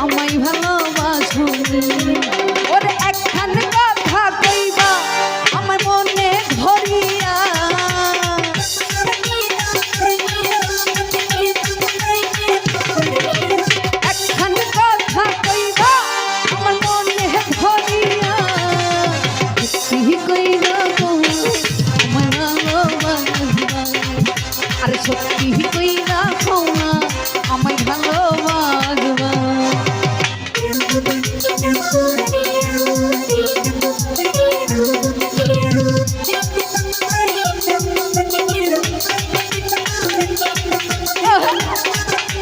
আমায় ভালো সত্যি কই না খোয়া আমায় ভালোবাসবা Yeah.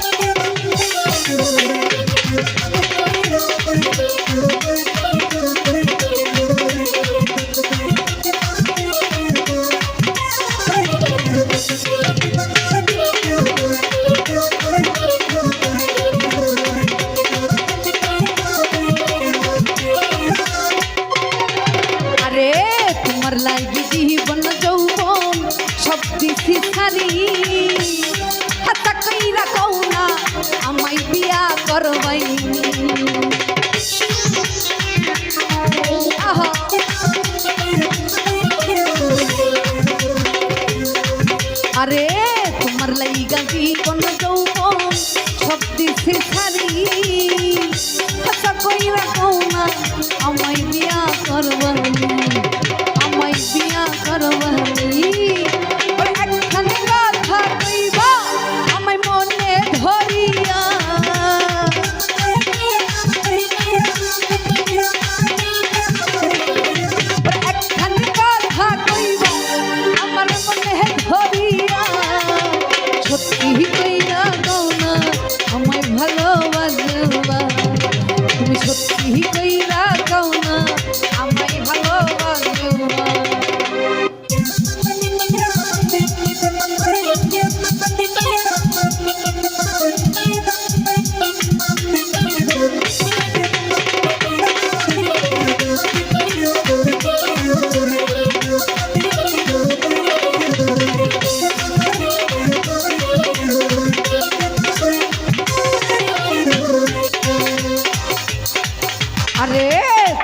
আরে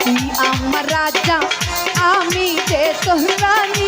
তুই আমার রাজা আমি যে তোর রানী।